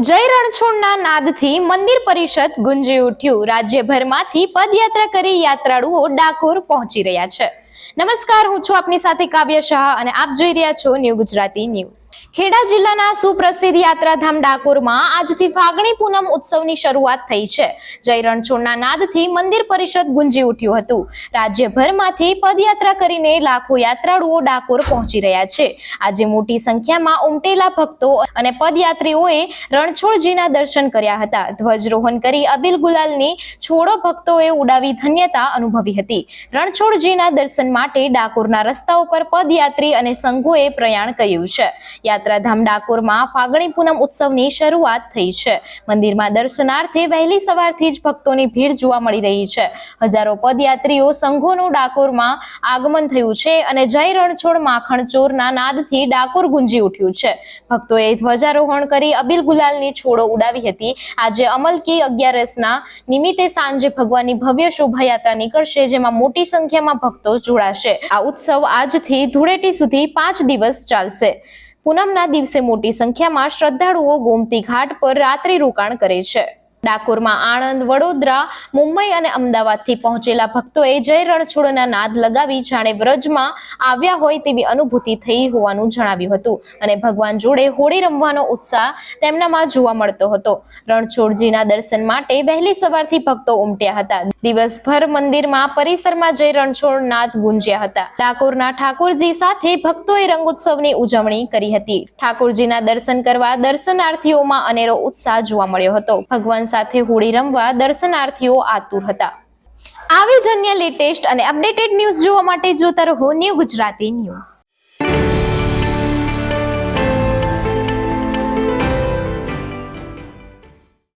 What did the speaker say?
જય રણછોડના નાદથી મંદિર પરિષદ ગુંજી ઉઠ્યું. રાજ્યભરમાંથી પદયાત્રા કરી યાત્રાળુઓ ડાકોર પહોંચી રહ્યા છે. નમસ્કાર, હું છું આપની સાથે કાવ્ય શાહ અને આપ જોઈ રહ્યા છો ન્યૂ ગુજરાતી ન્યૂઝ. ખેડા જિલ્લાના સુપ્રસિદ્ધ યાત્રાધામ ડાકોરમાં આજથી ફાગણી પૂનમ ઉત્સવની શરૂઆત થઈ છે. જય રણછોડના નાદથી મંદિર પરિષદ ગુંજી ઉઠ્યું હતું. રાજ્યભરમાંથી પદયાત્રા કરીને લાખો યાત્રાળુઓ ડાકોર પહોંચી રહ્યા છે. આજે મોટી સંખ્યામાં ઉમટેલા ભક્તો અને પદયાત્રીઓએ રણછોડજીના દર્શન કર્યા હતા. ધ્વજરોહણ કરી અબિલ ગુલાલની છોડો ભક્તોએ ઉડાવી ધન્યતા અનુભવી હતી. રણછોડજીના દર્શન માટે ડાકોરના રસ્તા ઉપર પદયાત્રી અને સંઘોએ પ્રયાણ કર્યું છે. યાત્રાધામ ડાકોરમાં ફાગણી પૂનમ ઉત્સવની શરૂઆત થઈ છે. મંદિરમાં દર્શનાર્થે વહેલી સવારથી જ ભક્તોની ભીડ જોવા મળી રહી છે. હજારો પદયાત્રીઓ સંઘોનું ડાકોરમાં આગમન થયું છે અને જય રણછોડ માખણ ચોરના નાદથી ડાકોર ગુંજી ઉઠ્યું છે. ભક્તોએ ધ્વજારોહણ કરી અબિલ ગુલાલની છોડો ઉડાવી હતી. આજે અમલકી અગિયારસના નિમિત્તે સાંજે ભગવાનની ભવ્ય શોભાયાત્રા નીકળશે, જેમાં મોટી સંખ્યામાં ભક્તો જોડાશે આ ઉત્સવ આજથી ધૂળેટી સુધી પાંચ દિવસ ચાલશે. પૂનમના દિવસે મોટી સંખ્યામાં શ્રદ્ધાળુઓ ગોમતી ઘાટ પર રાત્રિ રોકાણ કરે છે. ડાકોરમાં આણંદ, વડોદરા, મુંબઈ અને અમદાવાદથી પહોંચેલા ભક્તોએ જય રણછોડના નાદ લગાવી જાણે વ્રજમાં આવ્યા હોય તેવી અનુભૂતિ થઈ હોવાનું જણાવ્યું હતું અને ભગવાન જોડે હોળી રમવાનો ઉત્સાહ તેમનામાં જોવા મળતો હતો. રણછોડજીના દર્શન માટે વહેલી સવારથી ભક્તો ઉમટ્યા હતા. દિવસભર મંદિરમાં પરિસરમાં જય રણછોડ નાદ ગુંજ્યા હતા. ઠાકોરના ઠાકોરજી સાથે ભક્તોએ રંગોત્સવની ઉજવણી કરી હતી. ઠાકોરજીના દર્શન કરવા દર્શનાર્થીઓમાં અનેરો ઉત્સાહ જોવા મળ્યો હતો. ભગવાન સાથે હોળી રમવા દર્શનાર્થીઓ આતુર હતા. આવી જ અન્ય લેટેસ્ટ અને અપડેટેડ ન્યૂઝ જોવા માટે જોતા રહો ન્યૂ ગુજરાતી ન્યૂઝ.